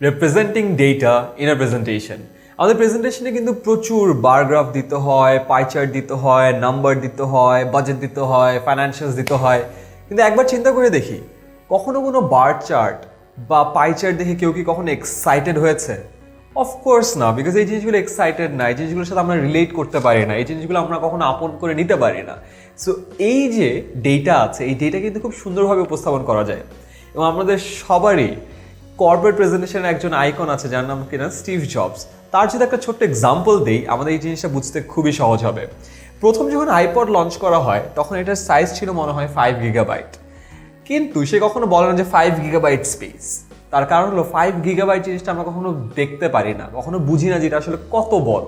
Representing data in a presentation আমাদের প্রেজেন্টেশনে কিন্তু প্রচুর বার গ্রাফ দিতে হয় পাইচার্ট দিতে হয় নাম্বার দিতে হয় বাজেট দিতে হয় ফাইন্যান্সিয়ালস দিতে হয়। কিন্তু একবার চিন্তা করে দেখি, কখনো কোনো বার চার্ট বা পাই চার্ট দেখে কেউ কি কখনো এক্সাইটেড হয়েছে? অফকোর্স না বিকজ এই জিনিসগুলো এক্সাইটেড না, এই জিনিসগুলোর সাথে আমরা রিলেট করতে পারি না, এই জিনিসগুলো আমরা কখনো আপন করে নিতে পারি না। সো এই যে ডেটা আছে, এই ডেটা কিন্তু খুব সুন্দরভাবে উপস্থাপন করা যায়। এবং আমাদের সবারই কর্পোরেট প্রেজেন্টেশনের একজন আইকন আছে, যার নাম কিনা স্টিভ জবস তার যদি একটা ছোট্ট এক্সাম্পল দিই, আমাদের এই জিনিসটা বুঝতে খুবই সহজ হবে। প্রথম যখন আইপড লঞ্চ করা হয়, তখন এটার সাইজ ছিল মনে হয় ফাইভ গিগাবাইট কিন্তু সে কখনো বলে না যে ফাইভ গিগাবাইট স্পেস তার কারণ হলো ফাইভ গিগাবাইট জিনিসটা আমরা কখনো দেখতে পারি না, কখনো বুঝি না যে এটা আসলে কত বড়।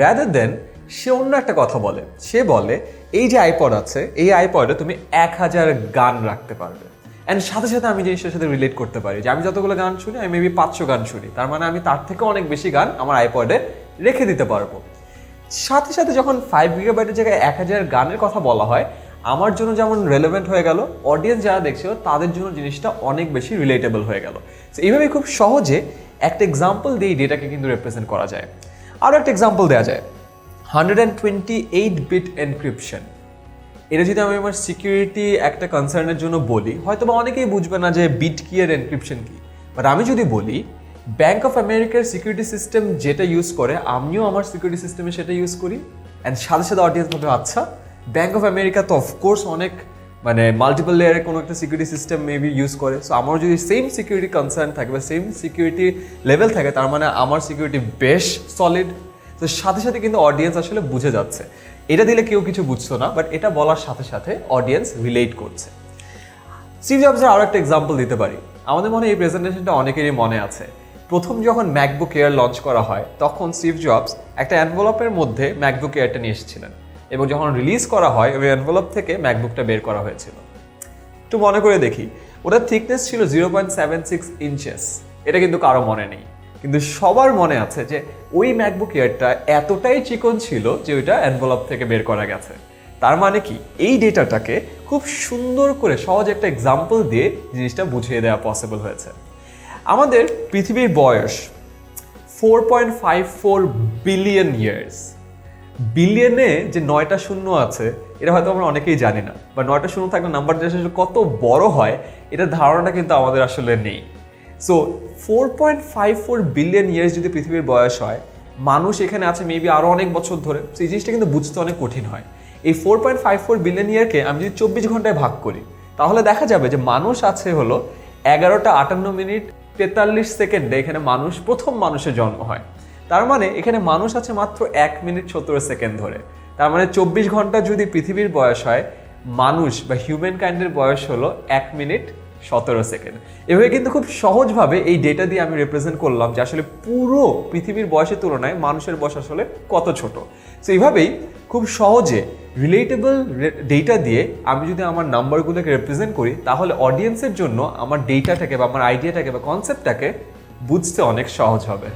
র্যাদার দেন সে অন্য একটা কথা বলে। সে বলে, এই যে আইপড আছে, এই আইপডে তুমি এক হাজার গান রাখতে পারবে। অ্যান্ড সাথে সাথে আমি জিনিসটার সাথে রিলেট করতে পারি যে আমি যতগুলো গান শুনি, আমি মেবি পাঁচশো গান শুনি। তার মানে আমি তার থেকে অনেক বেশি গান আমার আইপডে রেখে দিতে পারব। সাথে সাথে যখন ফাইভ গিগাবাইটের জায়গায় এক হাজার গানের কথা বলা হয়, আমার জন্য যেমন রেলেভেন্ট হয়ে গেল অডিয়েন্স যারা দেখছিল তাদের জন্য জিনিসটা অনেক বেশি রিলেটেবল হয়ে গেল। তো এইভাবে খুব সহজে একটা এক্সাম্পল দিয়ে ডেটাকে কিন্তু রিপ্রেজেন্ট করা যায়। আরও একটা এক্সাম্পল দেওয়া যায়। Hundred and twenty eight bit encryption এটা যদি আমি আমার সিকিউরিটি একটা কনসার্নের জন্য বলি হয়তো বা অনেকেই বুঝবে না যে বিট কি আর এনক্রিপশন কি। বাট আমি যদি বলি ব্যাঙ্ক অফ আমেরিকার সিকিউরিটি সিস্টেম যেটা ইউজ করে, আমিও আমার সিকিউরিটি সিস্টেমে সেটা ইউজ করি। অ্যান্ড সাথে সাথে অডিয়েন্স ভাবে আচ্ছা ব্যাঙ্ক অফ আমেরিকা তো অফকোর্স অনেক মানে মাল্টিপল লেয়ারে কোনো একটা সিকিউরিটি সিস্টেম মেবি ইউজ করে। সো আমার যদি সেম সিকিউরিটি কনসার্ন থাকে বা সেম সিকিউরিটি লেভেল থাকে, তার মানে আমার সিকিউরিটি বেশ সলিড তো সাথে সাথে কিন্তু অডিয়েন্স আসলে বুঝে যাচ্ছে। এটা দিলে কেউ কিছু বুঝতো না বাট এটা বলার সাথে সাথে অডিয়েন্স রিলেট করছে। স্টিভ জবসের আরও একটা এক্সাম্পল দিতে পারি। আমাদের মনে এই প্রেজেন্টেশনটা অনেকেরই মনে আছে। প্রথম যখন ম্যাকবুক এয়ার লঞ্চ করা হয়, তখন স্টিভ জবস একটা অ্যানভেলপের মধ্যে ম্যাকবুক এয়ারটা নিয়ে এসেছিলেন এবং যখন রিলিজ করা হয়, ওই অ্যানভেলপ থেকে ম্যাকবুকটা বের করা হয়েছিল। একটু মনে করে দেখি, ওটার থিকনেস ছিল zero point seven six inches এটা কিন্তু কারও মনে নেই। কিন্তু সবার মনে আছে যে ওই ম্যাকবুক এয়ারটা এতটাই চিকন ছিল যে ওইটা অ্যানভেলপ থেকে বের করা গেছে। তার মানে কি? এই ডেটাটাকে খুব সুন্দর করে সহজ একটা এক্সাম্পল দিয়ে জিনিসটা বুঝিয়ে দেওয়া পসিবল হয়েছে। আমাদের পৃথিবীর বয়স four point five four billion years বিলিয়নে যে নয়টা শূন্য আছে, এটা হয়তো আমরা অনেকেই জানি না, বা নয়টা শূন্য থাকলে নাম্বার আসলে কত বড় হয় এটা ধারণাটা কিন্তু আমাদের আসলে নেই। So four point five four billion years যদি পৃথিবীর বয়স হয়, মানুষ এখানে আছে মেবি আরও অনেক বছর ধরে। সেই জিনিসটা কিন্তু বুঝতে অনেক কঠিন হয়। এই four point five four billion ইয়ারকে আমি যদি চব্বিশ ঘন্টায় ভাগ করি, তাহলে দেখা যাবে যে মানুষ আছে হলো এগারোটা আটান্ন মিনিট তেতাল্লিশ সেকেন্ডে এখানে মানুষ, প্রথম মানুষের জন্ম হয়। তার মানে এখানে মানুষ আছে মাত্র এক মিনিট সতেরো সেকেন্ড ধরে। তার মানে চব্বিশ ঘণ্টা যদি পৃথিবীর বয়স হয়, মানুষ বা হিউম্যান কাইন্ডের বয়স হলো এক মিনিট সতেরো সেকেন্ড। এভাবে কিন্তু খুব সহজভাবে এই ডেটা দিয়ে আমি রিপ্রেজেন্ট করলাম যে আসলে পুরো পৃথিবীর বয়সের তুলনায় মানুষের বয়স আসলে কত ছোট। সো এইভাবেই খুব সহজে রিলেটেবল ডেটা দিয়ে আমি যদি আমার নাম্বারগুলোকে রিপ্রেজেন্ট করি, তাহলে অডিয়েন্সের জন্য আমার ডেটাটাকে বা আমার আইডিয়াটাকে বা কনসেপ্টটাকে বুঝতে অনেক সহজ হবে।